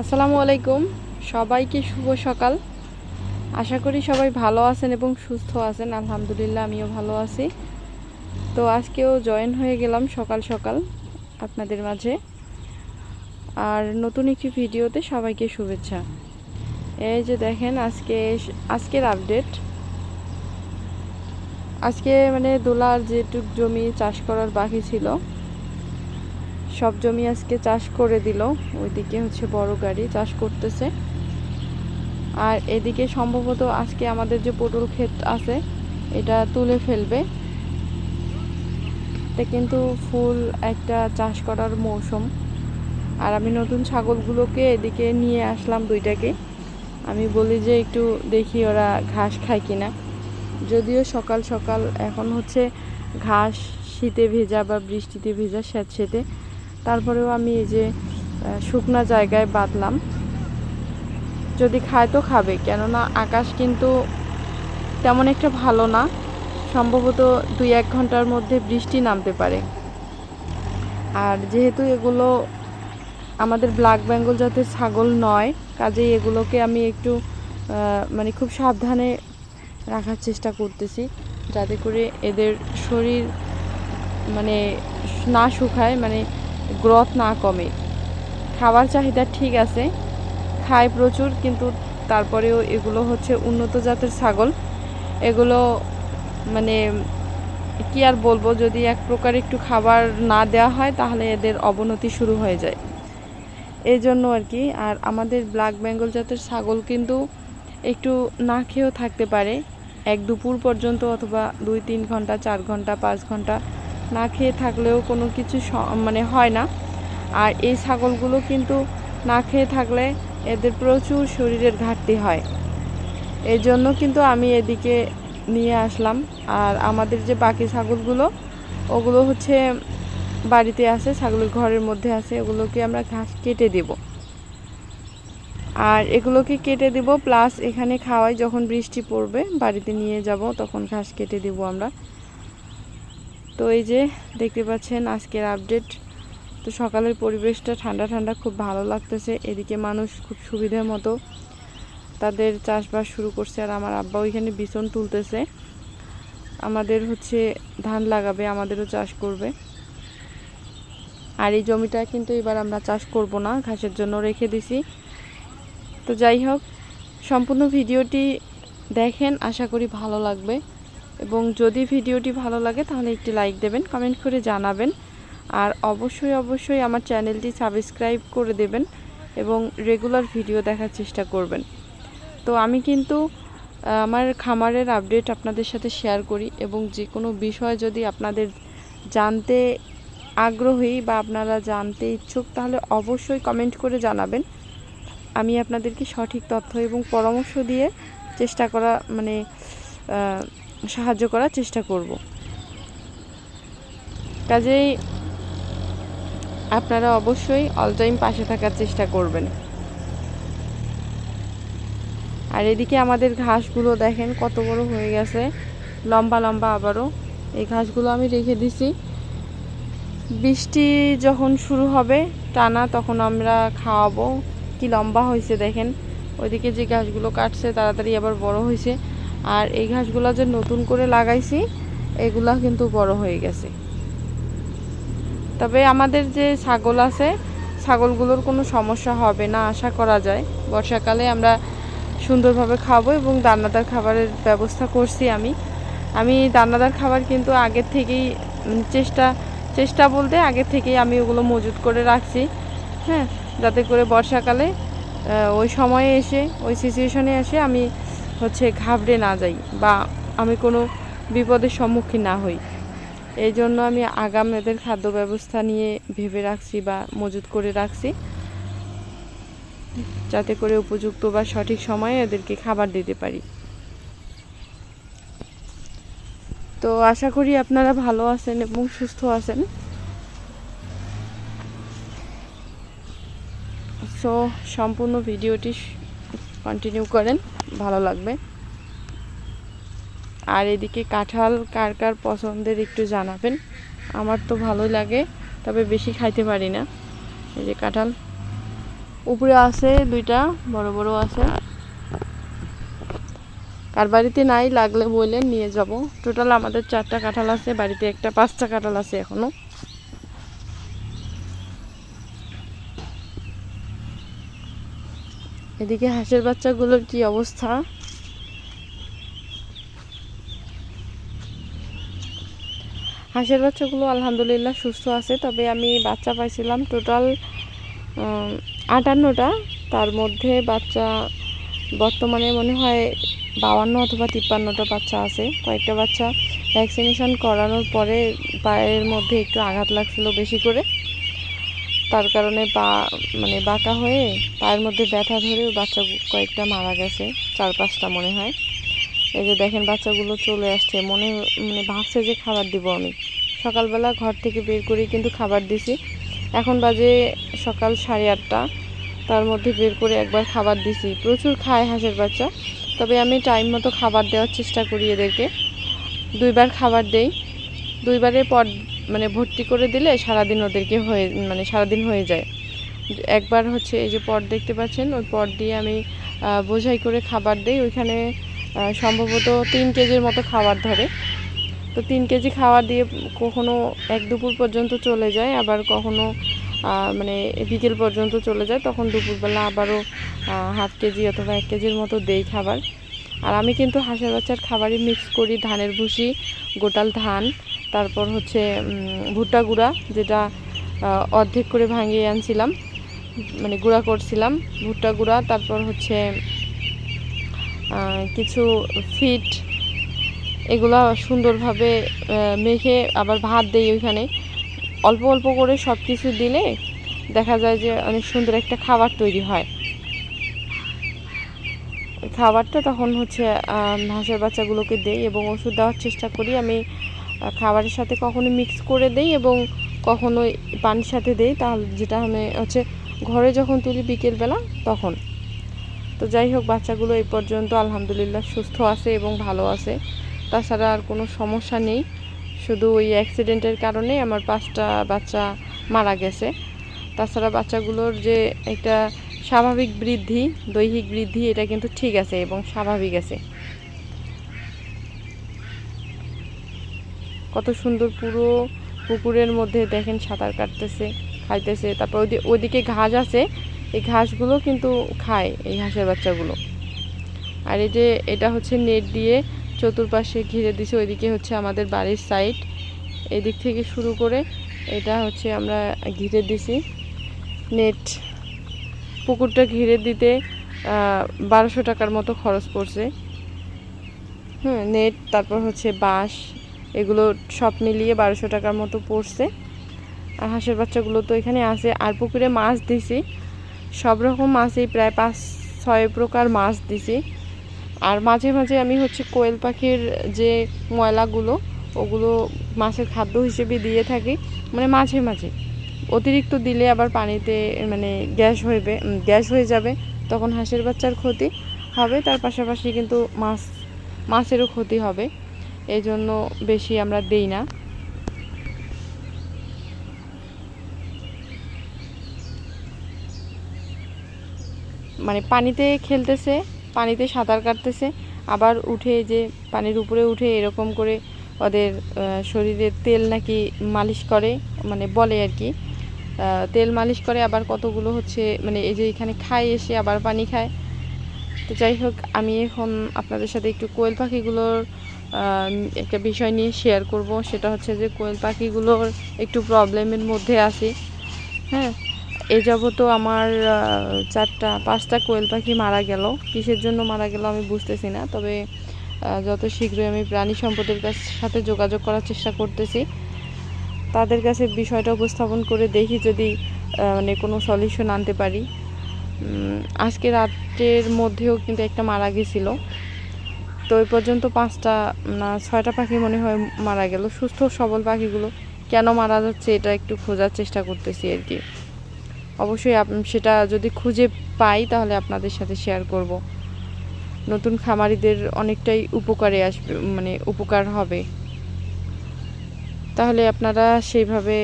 আসসালামু আলাইকুম। সবাইকে শুভ সকাল। আশা করি সবাই ভালো আছেন এবং সুস্থ আছেন। আলহামদুলিল্লাহ, আমিও ভালো আছি। তো আজকেও জয়েন হয়ে গেলাম সকাল সকাল আপনাদের মাঝে। আর নতুন একটি ভিডিওতে সবাইকে শুভেচ্ছা। এই যে দেখেন, আজকে আজকের আপডেট। আজকে মানে দোলার যেটুক জমি চাষ করার বাকি ছিল সব জমি আজকে চাষ করে দিল। ওইদিকে হচ্ছে বড় গাড়ি চাষ করতেছে। আর এদিকে সম্ভবত আজকে আমাদের যে পটল ক্ষেত আছে, এটা তুলে ফেলবে। এটা কিন্তু ফুল একটা চাষ করার মৌসুম। আর আমি নতুন ছাগলগুলোকে এদিকে নিয়ে আসলাম দুইটাকে। আমি বলি যে একটু দেখি ওরা ঘাস খায় কিনা। যদিও সকাল সকাল এখন হচ্ছে ঘাস শীতে ভেজা বা বৃষ্টিতে ভেজা স্যাঁতসেঁতে তারপরেও আমি এই যে শুকনা জায়গায় বাঁধলাম। যদি খায় তো খাবে, কেননা আকাশ কিন্তু তেমন একটা ভালো না। সম্ভবত দুই এক ঘণ্টার মধ্যে বৃষ্টি নামতে পারে। আর যেহেতু এগুলো আমাদের ব্ল্যাক বেঙ্গল জাতের ছাগল নয়, কাজেই এগুলোকে আমি একটু মানে খুব সাবধানে রাখার চেষ্টা করতেছি, যাতে করে এদের শরীর মানে না শুকায় মানে গ্রোথ না কমে। খাবার চাহিদা ঠিক আছে, খায় প্রচুর, কিন্তু তারপরেও এগুলো হচ্ছে উন্নত জাতের ছাগল। এগুলো মানে কি আর বলব, যদি এক প্রকার একটু খাবার না দেওয়া হয়, তাহলে এদের অবনতি শুরু হয়ে যায়। এই জন্য আর কি, আর আমাদের ব্ল্যাক বেঙ্গল জাতের ছাগল কিন্তু একটু না খেয়েও থাকতে পারে। এক দুপুর পর্যন্ত অথবা দুই তিন ঘণ্টা, চার ঘণ্টা, পাঁচ ঘণ্টা না খেয়ে থাকলেও কোনো কিছু মানে হয় না। আর এই ছাগলগুলো কিন্তু না খেয়ে থাকলে এদের প্রচুর শরীরের ঘাটতি হয়। এই জন্য কিন্তু আমি এদিকে নিয়ে আসলাম। আর আমাদের যে বাকি ছাগলগুলো, ওগুলো হচ্ছে বাড়িতে আছে, ছাগলের ঘরের মধ্যে আছে। ওগুলোকে আমরা ঘাস কেটে দেব। আর এগুলোকে কেটে দেব, প্লাস এখানে খাওয়াই যখন বৃষ্টি পড়বে, বাড়িতে নিয়ে যাব, তখন ঘাস কেটে দেব আমরা। তো এই যে দেখতে পাচ্ছেন আজকের আপডেট তো সকালের পরিবেশটা ঠান্ডা ঠান্ডা, খুব ভালো লাগতেছে। এদিকে মানুষ খুব সুবিধার মতো তাদের চাষবাস শুরু করছে আর আমার আব্বা ওইখানে বিছন তুলতেছে। আমাদের হচ্ছে ধান লাগাবে, আমাদেরও চাষ করবে। আর এই জমিটা কিন্তু এবার আমরা চাষ করব না, ঘাসের জন্য রেখে দিছি। তো যাই হোক, সম্পূর্ণ ভিডিওটি দেখেন, আশা করি ভালো লাগবে। এবং যদি ভিডিওটি ভালো লাগে, তাহলে একটি লাইক দেবেন কমেন্ট করে জানাবেন। আর অবশ্যই অবশ্যই আমার চ্যানেলটি সাবস্ক্রাইব করে দেবেন এবং রেগুলার ভিডিও দেখার চেষ্টা করবেন। তো আমি কিন্তু আমার খামারের আপডেট আপনাদের সাথে শেয়ার করি এবং যে কোনো বিষয় যদি আপনাদের জানতে আগ্রহী বা আপনারা জানতে ইচ্ছুক, তাহলে অবশ্যই কমেন্ট করে জানাবেন। আমি আপনাদেরকে সঠিক তথ্য এবং পরামর্শ দিয়ে চেষ্টা করা মানে সাহায্য করার চেষ্টা করব। কাজেই আপনারা অবশ্যই অল টাইম পাশে থাকার চেষ্টা করবেন। আর এদিকে আমাদের ঘাসগুলো দেখেন কত বড় হয়ে গেছে। লম্বা লম্বা আবারও এই ঘাসগুলো আমি রেখে দিছি। বৃষ্টি যখন শুরু হবে টানা তখন আমরা খাওয়াবো। কি লম্বা হয়েছে দেখেন। ওইদিকে যে ঘাসগুলো কাটছে তাড়াতাড়ি আবার বড় হয়েছে। আর এই ঘাসগুলো যে নতুন করে লাগাইছি, এগুলা কিন্তু বড় হয়ে গেছে। তবে আমাদের যে ছাগল আছে, ছাগলগুলোর কোনো সমস্যা হবে না, আশা করা যায়। বর্ষাকালে আমরা সুন্দরভাবে খাব এবং দানাদার খাবারের ব্যবস্থা করছি আমি। আমি দানাদার খাবার কিন্তু আগের থেকেই চেষ্টা চেষ্টা বলতে আগের থেকেই আমি ওগুলো মজুত করে রাখছি। হ্যাঁ যাতে করে বর্ষাকালে ওই সময়ে এসে, ওই সিচুয়েশনে এসে আমি হচ্ছে ঘাবড়ে না যাই বা আমি কোনো বিপদের সম্মুখীন না হই। এই জন্য আমি আগাম এদের খাদ্য ব্যবস্থা নিয়ে ভেবে রাখছি বা মজুত করে রাখছি। যাতে করে উপযুক্ত বা সঠিক সময়ে এদেরকে খাবার দিতে পারি। তো আশা করি আপনারা ভালো আছেন এবং সুস্থ আছেন। সো সম্পূর্ণ ভিডিওটি কন্টিনিউ করেন, ভালো লাগবে। আর এদিকে কাঁঠাল কার কার পছন্দের একটু জানাবেন। আমার তো ভালো লাগে, তবে বেশি খাইতে পারি না। এই যে কাঁঠাল। উপরে আছে দুইটা, বড় বড় আছে। কার বাড়িতে নাই, লাগলে বললেন নিয়ে যাব। টোটাল আমাদের চারটা কাঁঠাল আছে, বাড়িতে একটা পাঁচটা কাঁঠাল আছে এখনও। এদিকে হাঁসের বাচ্চাগুলোর কি অবস্থা? হাঁসের বাচ্চাগুলো আলহামদুলিল্লাহ সুস্থ আছে, তবে আমি বাচ্চা পাইছিলাম টোটাল আটান্নটা। তার মধ্যে বাচ্চা বর্তমানে মনে হয় বাউান্ন অথবা তিপ্পান্নটা বাচ্চা আছে। কয়েকটা বাচ্চা ভ্যাকসিনেশন করানোর পরে পায়ের মধ্যে একটু আঘাত লাগছিল বেশি করে। তার কারণে পা মানে বাঁকা হয়ে পায়ের মধ্যে ব্যথা ধরে বাচ্চা কয়েকটা মারা গেছে চার পাঁচটা মনে হয়। এই যে দেখেন বাচ্চাগুলো চলে আসছে, মনে মানে ভাবছে যে খাবার দিব আমি। সকালবেলা ঘর থেকে বের করে কিন্তু খাবার দিছি। এখন বাজে সকাল সাড়ে আটটা, তার মধ্যে বের করে একবার খাবার দিছি। প্রচুর খায় হাঁসের বাচ্চা, তবে আমি টাইম মতো খাবার দেওয়ার চেষ্টা করি এদেরকে। দুইবার খাবার দেই, দুইবারের পর মানে ভর্তি করে দিলে সারাদিন ওদেরকে হয়ে মানে সারাদিন হয়ে যায়। একবার হচ্ছে এই যে পট দেখতে পাচ্ছেন, ওই পট দিয়ে আমি বোঝাই করে খাবার দিই। ওইখানে সম্ভবত তিন কেজির মতো খাবার ধরে। তো তিন কেজি খাবার দিয়ে কখনো এক দুপুর পর্যন্ত চলে যায়, আবার কখনো মানে বিকেল পর্যন্ত চলে যায়। তখন দুপুরবেলা আবারও হাফ কেজি অথবা এক কেজির মতো দেই খাবার। আর আমি কিন্তু হাঁসের বাচ্চার খাবারই মিক্স করি। ধানের ভুসি, গোটাল ধান তারপর হচ্ছে ভুট্টা গুঁড়া, যেটা অর্ধেক করে ভাঙিয়ে আনছিলাম মানে গুঁড়া করছিলাম, ভুট্টা গুঁড়া, তারপর হচ্ছে কিছু ফিট, এগুলো সুন্দরভাবে মেখে আবার ভাত দেই ওইখানে। অল্প অল্প করে সব কিছু দিলে দেখা যায় যে অনেক সুন্দর একটা খাবার তৈরি হয়। খাবারটা তখন হচ্ছে হাঁসের বাচ্চাগুলোকে দেই এবং ওষুধ দেওয়ার চেষ্টা করি। আমি খাবারের সাথে কখনো মিক্স করে দেই এবং কখনো পানির সাথে দেই। তাহলে যেটা আমি হচ্ছে ঘরে যখন তুলি বিকেলবেলা, তখন। তো যাই হোক, বাচ্চাগুলো এই পর্যন্ত আলহামদুলিল্লাহ সুস্থ আছে এবং ভালো আছে। তাছাড়া আর কোনো সমস্যা নেই। শুধু ওই অ্যাক্সিডেন্টের কারণে আমার পাঁচটা বাচ্চা মারা গেছে। তাছাড়া বাচ্চাগুলোর যে একটা স্বাভাবিক বৃদ্ধি, দৈহিক বৃদ্ধি, এটা কিন্তু ঠিক আছে এবং স্বাভাবিক আছে। কত সুন্দর পুরো পুকুরের মধ্যে দেখেন সাঁতার কাটতেছে, খাইতেছে। তারপর ওই ওইদিকে ঘাস আছে, এই ঘাসগুলো কিন্তু খায়, এই হাঁসের বাচ্চাগুলো। আর এই যে এটা হচ্ছে নেট দিয়ে চতুর্পাশে ঘিরে দিছে, ওইদিকে হচ্ছে আমাদের বাড়ির সাইড এদিক থেকে শুরু করে এটা হচ্ছে আমরা ঘিরে দিছি নেট। পুকুরটা ঘিরে দিতে বারোশো টাকার মতো খরচ পড়ছে। হুম, নেট, তারপর হচ্ছে বাঁশ এগুলো সব মিলিয়ে বারোশো টাকার মতো পড়ছে। আর হাঁসের বাচ্চাগুলো তো এখানে আছে। আর পুকুরে মাছ দিছি। সব রকম মাছই, প্রায় পাঁচ, ছয় প্রকার মাছ দিছি। আর মাঝে মাঝে আমি হচ্ছে কোয়েল পাখির যে ময়লাগুলো, ওগুলো মাছের খাদ্য হিসেবে দিয়ে থাকি। মানে মাঝে মাঝে। অতিরিক্ত দিলে আবার পানিতে মানে গ্যাস হইবে গ্যাস হয়ে যাবে, তখন হাঁসের বাচ্চার ক্ষতি হবে। তার পাশাপাশি কিন্তু মাছ, মাছেরও ক্ষতি হবে। এই জন্য বেশি আমরা দেই না। মানে পানিতে খেলতেছে, পানিতে সাঁতার কাটতেছে, আবার উঠে যে পানির উপরে উঠে এরকম করে ওদের শরীরে তেল নাকি মালিশ করে মানে বলে আর কি। তেল মালিশ করে, আবার কতগুলো হচ্ছে মানে এই যে এখানে খায় এসে আবার পানি খায়। তো যাই হোক, আমি এখন আপনাদের সাথে একটু কোয়েল পাখিগুলোর একটা বিষয় নিয়ে শেয়ার করব, সেটা হচ্ছে যে কোয়েল পাখিগুলোর একটু প্রবলেমের মধ্যে আছি। হ্যাঁ এ যাবত আমার চারটা, পাঁচটা কোয়েল পাখি মারা গেল। কিসের জন্য মারা গেল আমি বুঝতেছি না, তবে যত শীঘ্রই আমি প্রাণী সম্পদের কাছ, সাথে যোগাযোগ করার চেষ্টা করতেছি। তাদের কাছে বিষয়টা উপস্থাপন করে দেখি যদি মানে কোনো সলিউশন আনতে পারি। আজকে রাতের মধ্যেও কিন্তু একটা মারা গেছিল। তো ওই পর্যন্ত পাঁচটা, না, ছয়টা পাখি মনে হয় মারা গেল। সুস্থ, সবল পাখিগুলো কেন মারা যাচ্ছে এটা একটু খোঁজার চেষ্টা করতেছি আর কি। অবশ্যই সেটা যদি খুঁজে পাই তাহলে আপনাদের সাথে শেয়ার করব। নতুন খামারিদের অনেকটাই উপকারে আসবে মানে উপকার হবে। তাহলে আপনারা সেইভাবে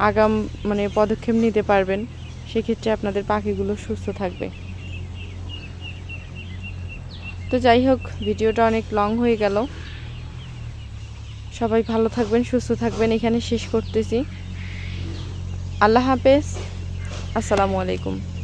আগাম মানে পদক্ষেপ নিতে পারবেন। সেক্ষেত্রে আপনাদের পাখিগুলো সুস্থ থাকবে। তো যাই হোক, ভিডিওটা অনেক লং হয়ে গেল। সবাই ভালো থাকবেন, সুস্থ থাকবেন, এখানে শেষ করতেছি। আল্লাহ হাফেজ। আসসালামু আলাইকুম।